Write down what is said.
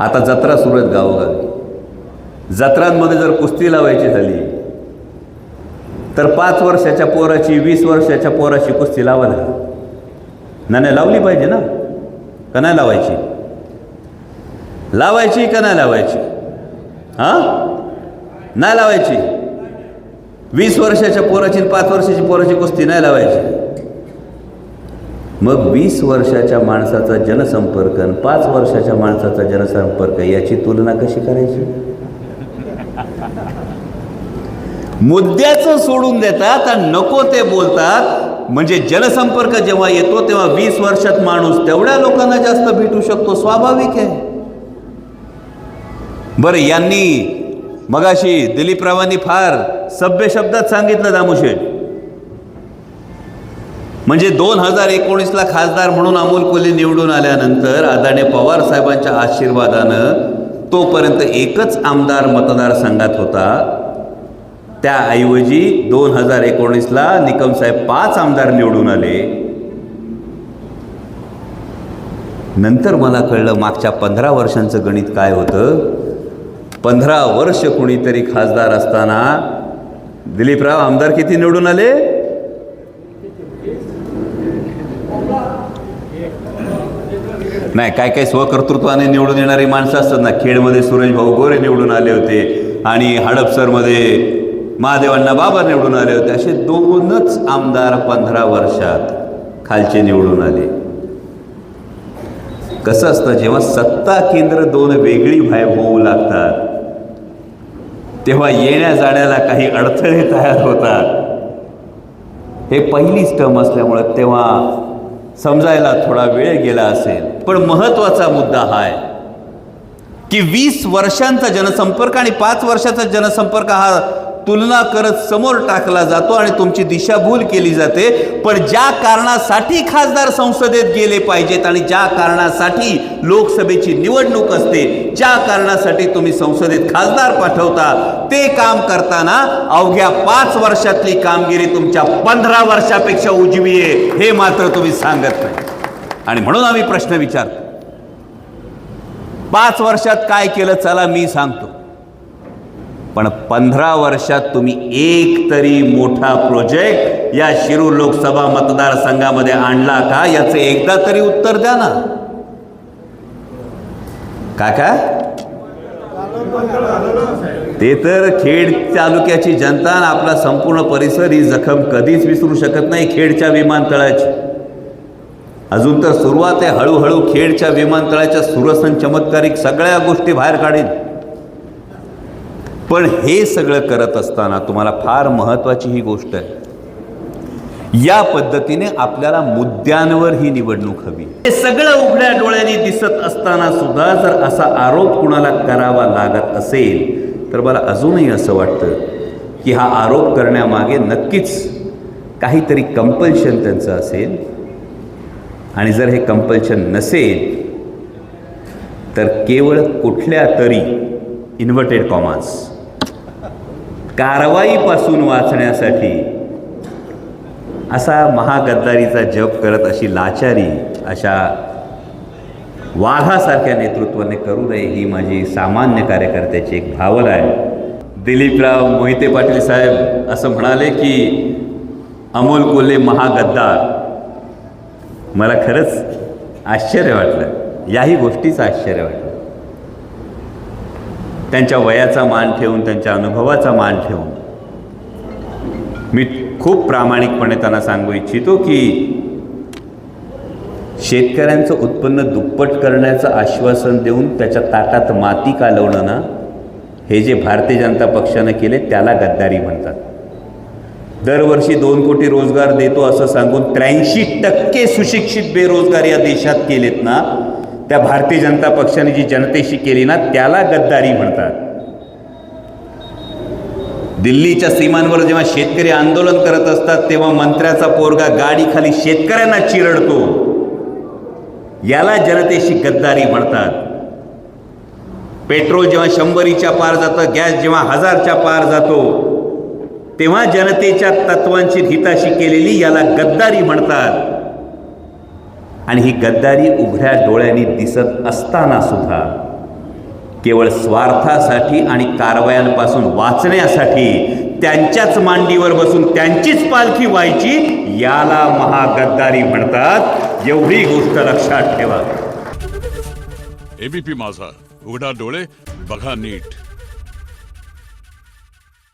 आता जत्रा सुरू आहेत गावोगावी. जत्रांमध्ये जर कुस्ती लावायची झाली तर पाच वर्षाच्या पोराची वीस वर्षाच्या पोराची कुस्ती लावायला नाही नाही लावली पाहिजे ना? का नाही लावायची? लावायची का नाही लावायची? हां? नाही लावायची? वीस वर्षाच्या पोराची आणि पाच वर्षाची पोराची कुस्ती नाही लावायची. मग वीस वर्षाच्या माणसाचा जनसंपर्क आणि पाच वर्षाच्या माणसाचा जनसंपर्क याची तुलना कशी करायची? मुद्द्याचं सोडून देतात आणि नको ते बोलतात. म्हणजे जनसंपर्क जेव्हा येतो तेव्हा वीस वर्षात माणूस तेवढ्या लोकांना जास्त भेटू शकतो स्वाभाविक आहे. बरं यांनी मगाशी दिलीपरावांनी फार सभ्य शब्दात सांगितलं दामुशेठ. म्हणजे दोन हजार एकोणीसला खासदार म्हणून अमोल कोल्हे निवडून आल्यानंतर आदाने पवार साहेबांच्या आशीर्वादानं तोपर्यंत एकच आमदार मतदारसंघात होता. त्याऐवजी दोन हजार एकोणीसला निकमसाहेब पाच आमदार निवडून आले. नंतर मला कळलं मागच्या पंधरा वर्षांचं गणित काय होतं? पंधरा वर्ष कुणीतरी खासदार असताना दिलीपराव आमदार किती निवडून आले? नाही काय काय स्वकर्तृत्वाने निवडून येणारी माणसं असतात ना. खेडमध्ये सुरेश भाऊ गोरे निवडून आले होते आणि हडपसरमध्ये महादेवांना बाबा निवडून आले होते. असे दोनच आमदार पंधरा वर्षात खालचे निवडून आले. कसं असतं जेव्हा सत्ता केंद्र दोन वेगळी भाय होऊ लागतात तेव्हा येण्या जाण्याला काही अडथळे तयार होतात. हे पहिलीच टर्म असल्यामुळं तेव्हा समजायला थोडा वेळ गेला असेल. पण महत्त्वाचा मुद्दा हा आहे की वीस वर्षांचा जनसंपर्क आणि पाच वर्षाचा जनसंपर्क हा तुलना करत समोर टाकला जातो आणि तुमची दिशाभूल केली जाते. पण ज्या कारणासाठी खासदार संसदेत गेले पाहिजेत आणि ज्या कारणासाठी लोकसभेची निवडणूक असते ज्या कारणासाठी तुम्ही संसदेत खासदार पाठवता ते काम करताना अवघ्या पाच वर्षातली कामगिरी तुमच्या पंधरा वर्षापेक्षा उजवी आहे हे मात्र तुम्ही सांगत नाही. आणि म्हणून आम्ही प्रश्न विचारतो. पाच वर्षात काय केलं चला मी सांगतो. पण पंधरा वर्षात तुम्ही एक तरी मोठा प्रोजेक्ट या शिरूर लोकसभा मतदारसंघामध्ये आणला का? याचं एकदा तरी उत्तर द्या ना. काका ते तर खेड तालुक्याची जनता आणि आपला संपूर्ण परिसर ही जखम कधीच विसरू शकत नाही खेडच्या विमानतळाची. अजून तर सुरुवात आहे. हळूहळू खेडच्या विमानतळाच्या सुरसन चमत्कारिक सगळ्या गोष्टी बाहेर काढेल पण हे सगळं करत असताना तुम्हाला फार महत्त्वाची ही गोष्ट आहे. या पद्धतीने आपल्याला मुद्द्यांवर ही निवडणूक हवी. हे सगळं उघड्या डोळ्यांनी दिसत असताना सुद्धा जर असा आरोप कुणाला करावा लागत असेल तर मला अजूनही असं वाटतं की हा आरोप करण्यामागे नक्कीच काहीतरी कंपल्शन त्यांचं असेल. आणि जर हे कंपल्शन नसेल तर केवळ कुठल्या तरी इन्व्हर्टेड कॉमर्स कारवाईपासून वाचण्यासाठी असा महागद्दारीचा जप करत अशी लाचारी अशा वाघासारख्या नेतृत्वाने करू नये ही माझी सामान्य कार्यकर्त्याची एक भावना आहे. दिलीपराव मोहिते पाटील साहेब असं म्हणाले की अमोल कोल्हे महागद्दार. मला खरंच आश्चर्य वाटलं. याही गोष्टीचं आश्चर्य वाटलं. त्यांच्या वयाचा मान ठेवून त्यांच्या अनुभवाचा मान ठेवून. मी खूप प्रामाणिकपणे त्यांना सांगू इच्छितो की शेतकऱ्यांचं उत्पन्न दुप्पट करण्याचं आश्वासन देऊन त्याच्या ताटात माती कालवणं ना हे जे भारतीय जनता पक्षानं केले त्याला गद्दारी म्हणतात. दरवर्षी दोन कोटी रोजगार देतो असं सांगून त्र्याऐंशी टक्के सुशिक्षित बेरोजगार या देशात केलेत ना त्या भारतीय जनता पक्षाने जी जनतेशी केली ना त्याला गद्दारी म्हणतात. दिल्लीच्या सीमांवर जेव्हा शेतकरी आंदोलन करत असतात तेव्हा मंत्र्याचा पोरगा गाडीखाली शेतकऱ्यांना चिरडतो. याला जनतेशी गद्दारी म्हणतात. पेट्रोल जेव्हा शंभरीच्या पार जातं गॅस जेव्हा हजारच्या पार जातो तेव्हा जनतेच्या तत्वांची हिताशी केलेली याला गद्दारी म्हणतात. आणि ही गद्दारी उघड्या डोळ्यांनी दिसत असताना सुद्धा केवळ स्वार्थासाठी आणि कारवायांपासून वाचण्यासाठी त्यांच्याच मांडीवर बसून त्यांचीच पालखी व्हायची याला महागद्दारी म्हणतात. एवढी गोष्ट लक्षात ठेवा. एबीपी माझा उघडा डोळे बघा नीट.